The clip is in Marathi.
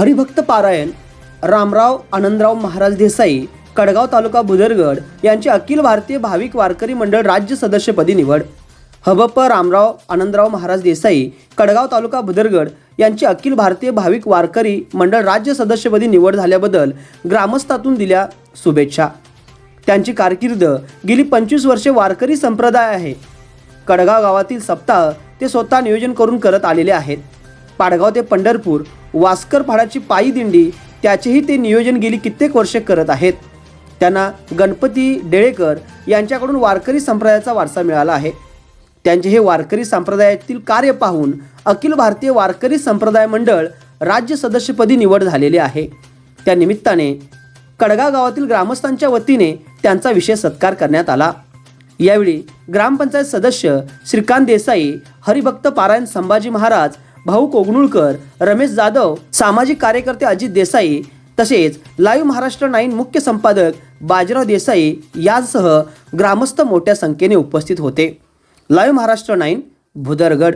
हरिभक्त पारायण रामराव आनंदराव महाराज देसाई कडगाव तालुका बुदरगड यांची अखिल भारतीय भाविक वारकरी मंडळ राज्य सदस्यपदी निवड. हबप रामराव आनंदराव महाराज देसाई कडगाव तालुका बुदरगड यांची अखिल भारतीय भाविक वारकरी मंडळ राज्य सदस्यपदी निवड झाल्याबद्दल ग्रामस्थातून दिल्या शुभेच्छा. त्यांची कारकीर्द गेली पंचवीस वर्षे वारकरी संप्रदाय आहे. कडगाव गावातील सप्ताह ते स्वतः नियोजन करून करत आलेले आहेत. पाडगाव ते पंढरपूर वास्कर फाडाची पायी दिंडी त्याचेही ते नियोजन गेली कित्येक वर्षे करत आहेत. त्यांना गणपती डेळेकर यांच्याकडून वारकरी संप्रदायाचा वारसा मिळाला आहे. त्यांचे हे वारकरी संप्रदायातील कार्य पाहून अखिल भारतीय वारकरी संप्रदाय मंडळ राज्य सदस्यपदी निवड झालेले आहे. त्या निमित्ताने कडगाव गावातील ग्रामस्थांच्या वतीने त्यांचा विशेष सत्कार करण्यात आला. यावेळी ग्रामपंचायत सदस्य श्रीकांत देसाई हरिभक्त पारायण संभाजी महाराज भाऊ कोगनुळकर रमेश जाधव सामाजिक कार्यकर्ते अजित देसाई तसेच लाईव्ह महाराष्ट्र नाईन मुख्य संपादक बाजीराव देसाई यांसह ग्रामस्थ मोठ्या संख्येने उपस्थित होते. Live Maharashtra nine Bhudargad.